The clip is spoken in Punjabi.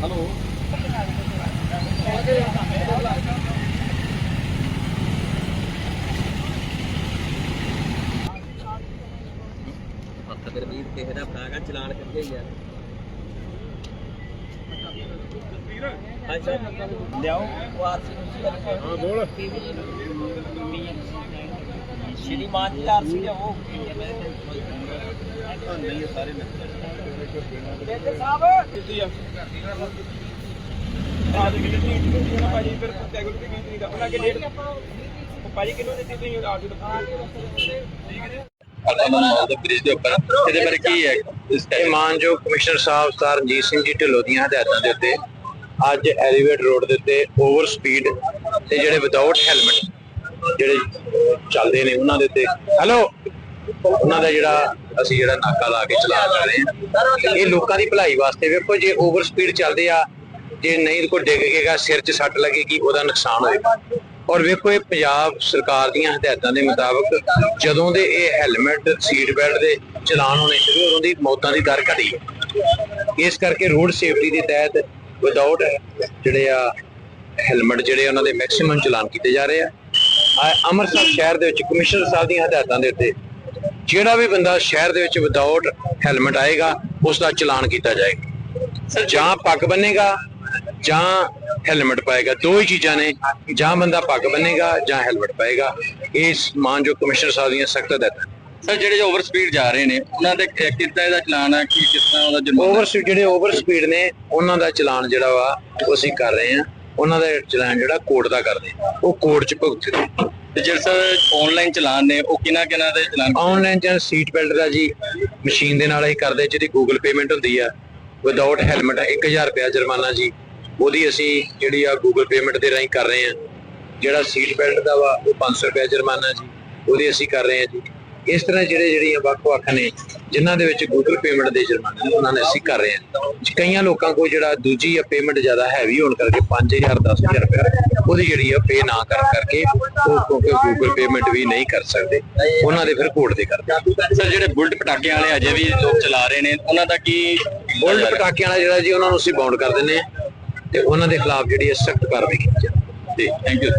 Hello. ਗਰਮੀਤ ਕਿਸੇ ਦਾ ਫੜਾਗਾ ਚਲਾਨ ਕਰੀਏ ਯਾਰ ਹਾਂਜੀ। ਲਿਆਓ। ਉਹ ਆਰਸੀ ਹਾਂ ਬੋਲ। ਸ਼੍ਰੀਮਾਨ ਜੀ ਆਰਸੀ ਲਿਆਓ। ਨਹੀਂ ਸਾਰੇ ਬੇਟੇ ਸਾਹਿਬ। ਆ ਦੇ ਕਿੰਨੀ ਤਰੀਕ ਨੂੰ ਸੀ ਨਾ ਭਾਜੀ ਫਿਰ ਟੈਗਲ ਤੇ ਕਿੰਨੀ ਤਰੀਕ। ਦਾ ਉਹਨਾਂ ਕੇ ਡੇਟ ਭਾਜੀ ਕਿੰਨੋਂ ਦਿੱਤੀ ਤੁਸੀਂ ਆ ਜੋ ਠੀਕ ਹੈ ਬ੍ਰਿਜ ਦੇ ਉੱਪਰ। ਇਹਦੇ ਬਾਰੇ ਕੀ ਹੈ? ਇਹ ਮਾਨਯੋਗ ਕਮਿਸ਼ਨਰ ਸਾਹਿਬ ਸਰ ਰਣਜੀਤ ਸਿੰਘ ਜੀ ਢਿੱਲੋਂ ਦੀਆਂ ਹਦਾਇਤਾਂ ਦੇ ਉੱਤੇ ਅੱਜ ਐਲੀਵੇਟ ਰੋਡ ਦੇ ਉੱਤੇ ਓਵਰ ਸਪੀਡ ਤੇ ਜਿਹੜੇ ਵਿਦਆਊਟ ਹੈਲਮਟ ਜਿਹੜੇ ਚੱਲਦੇ ਨੇ ਉਹਨਾਂ ਦੇ ਉੱਤੇ ਹੈਲੋ ਉਹਨਾਂ ਦਾ ਜਿਹੜਾ ਅਸੀਂ ਜਿਹੜਾ ਨਾਕਾ ਲਾ ਕੇ ਚਲਾ ਰਹੇ ਹਾਂ। ਇਹ ਲੋਕਾਂ ਦੀ ਭਲਾਈ ਵਾਸਤੇ ਵੇਖੋ ਜੇ ਓਵਰ ਸਪੀਡ ਚੱਲਦੇ ਆ ਜੇ ਨਹੀਂ ਕੋਈ ਡਿੱਗ ਗਏਗਾ ਸਿਰ 'ਚ ਸੱਟ ਲੱਗੇਗੀ ਉਹਦਾ ਨੁਕਸਾਨ ਹੋਏਗਾ। ਔਰ ਵੇਖੋ ਇਹ ਪੰਜਾਬ ਸਰਕਾਰ ਦੀਆਂ ਹਦਾਇਤਾਂ ਦੇ ਮੁਤਾਬਕ ਜਦੋਂ ਦੇ ਇਹ ਹੈਲਮਟ ਸੀਟ ਬੈਲਟ ਦੇ ਚਲਾਨ ਹੋਣੇ ਸ਼ੁਰੂ, ਉਦੋਂ ਦੀ ਮੌਤਾਂ ਦੀ ਦਰ ਘਟੀ। ਹੈ ਇਸ ਕਰਕੇ ਰੋਡ ਸੇਫਟੀ ਦੇ ਤਹਿਤ ਵਿਦਆਊਟ ਜਿਹੜੇ ਆ ਹੈਲਮਟ ਜਿਹੜੇ ਉਹਨਾਂ ਦੇ ਮੈਕਸਿਮਮ ਚਲਾਨ ਕੀਤੇ ਜਾ ਰਹੇ ਆ। ਅੰਮ੍ਰਿਤਸਰ ਸ਼ਹਿਰ ਦੇ ਵਿੱਚ ਕਮਿਸ਼ਨਰ ਸਾਹਿਬ ਦੀਆਂ ਹਦਾਇਤਾਂ ਦੇ ਉੱਤੇ ਜਿਹੜਾ ਵੀ ਬੰਦਾ ਸ਼ਹਿਰ ਦੇ ਵਿੱਚ ਵਿਦਆਊਟ ਹੈਲਮਟ ਆਏਗਾ ਉਸ ਦਾ ਚਲਾਨ ਕੀਤਾ ਜਾਏਗਾ। ਜਾਂ ਪੱਗ ਬੰਨੇਗਾ ਜਾਂ ਹੈਲਮਟ ਪਾਏਗਾ। ਦੋ ਹੀ ਚੀਜ਼ਾਂ ਨੇ ਜਾਂ ਬੰਦਾ ਪੱਗ ਬੰਨੇਗਾ ਜਾਂ ਹੈਲਮਟ ਪਾਏਗਾ। ਇਸ ਮਾਨਯੋਗ ਕਮਿਸ਼ਨਰ ਸਾਹਿਬ ਦੀਆਂ ਸਖਤ ਹਦਾਇਤਾਂ ਸਰ ਜਿਹੜੇ ਓਵਰ ਸਪੀਡ ਜਾ ਰਹੇ ਨੇ ਉਹਨਾਂ ਦੇ ਕਿ- ਕਿੱਦਾਂ ਇਹਦਾ ਚਲਾਨ ਹੈ ਕਿ ਕਿਸ ਤਰ੍ਹਾਂ ਉਹਦਾ ਜੁਰਮਾਨਾ ਓਵਰ ਜਿਹੜੇ ਓਵਰ ਸਪੀਡ ਨੇ ਉਹਨਾਂ ਦਾ ਚਲਾਨ ਜਿਹੜਾ ਵਾ ਉਹ ਅਸੀਂ ਕਰ ਰਹੇ ਹਾਂ। ਉਹਨਾਂ ਦਾ ਚਲਾਨ ਜਿਹੜਾ ਕੋਰਟ ਦਾ ਕਰਦੇ ਹਾਂ। ਉਹ ਕੋਰਟ 'ਚ ਭੁਗਤਦੇ ਤੇ ਜਿਹੜੇ ਸਰ ਆਨਲਾਈਨ ਚਲਾਨ ਨੇ ਉਹ ਕਿਹਨਾਂ ਕਿਹਨਾਂ ਦੇ ਚਲਾਨ ਆਨਲਾਈਨ ਜਾਂ ਸੀਟ ਬੈਲਟ ਦਾ ਜੀ ਮਸ਼ੀਨ ਦੇ ਨਾਲ ਅਸੀਂ ਕਰਦੇ ਜਿਹਦੀ ਗੂਗਲ ਪੇਮੈਂਟ ਹੁੰਦੀ ਆ। ਵਿਦਆਊਟ ਹੈਲਮਟ 1000 ਰੁਪਿਆ ਜੁਰਮਾਨਾ ਜੀ। ਉਹਦੀ ਅਸੀਂ ਜਿਹੜੀ ਆ ਗੂਗਲ ਪੇਮੈਂਟ ਦੇ ਰਾਹੀਂ ਕਰ ਰਹੇ ਹਾਂ। ਜਿਹੜਾ ਸੀਟ ਬੈਲਟ ਦਾ ਵਾ ਉਹ 500 ਰੁਪਿਆ ਜੁਰਮਾਨਾ ਜੀ ਉਹਦੀ ਅਸੀਂ ਕਰ ਰਹੇ ਹਾਂ ਜੀ। ਇਸ ਤਰ੍ਹਾਂ ਜਿਹੜੇ ਜਿਹੜੀਆਂ ਵੱਖ-ਵੱਖ ਨੇ ਜਿਨ੍ਹਾਂ ਦੇ ਵਿੱਚ ਗੂਗਲ ਪੇਮੈਂਟ ਦੇ ਜੁਰਮਾਨੇ ਨੇ ਉਹਨਾਂ ਨੇ ਅਸੀਂ ਕਰ ਰਹੇ ਹਾਂ। ਕਈਆਂ ਲੋਕਾਂ ਕੋਲ ਜਿਹੜਾ ਦੂਜੀ ਆ ਪੇਮੈਂਟ ਜ਼ਿਆਦਾ ਹੈਵੀ ਹੋਣ ਕਰਕੇ 5000 10000 ਰੁਪਏ ਉਹਦੀ ਜਿਹੜੀ ਆ ਪੇ ਨਾ ਕਰਨ ਕਰਕੇ ਉਹ ਕਿਉਂਕਿ ਗੂਗਲ ਪੇਮੈਂਟ ਵੀ ਨਹੀਂ ਕਰ ਸਕਦੇ ਉਹਨਾਂ ਦੇ ਫਿਰ ਕੋਰਟ ਦੇ ਕਰਦੇ ਸਰ ਜਿਹੜੇ ਬੁਲਟ ਪਟਾਕੇ ਵਾਲੇ ਅਜੇ ਵੀ ਲੋਕ ਚਲਾ ਰਹੇ ਨੇ ਉਹਨਾਂ ਦਾ ਕੀ ਬੁਲਟ ਪਟਾਕਿਆਂ ਵਾਲਾ ਜਿਹੜਾ ਜੀ ਉਹਨਾਂ ਨੂੰ ਅਸੀਂ ਬਾਉਂਡ ਕਰ ਹਾਂ। ਤੇ ਉਹਨਾਂ ਦੇ ਖਿਲਾਫ ਜਿਹੜੀ ਸਖਤ ਕਾਰਵਾਈ ਕੀਤੀ ਜਾਵੇ। Thank you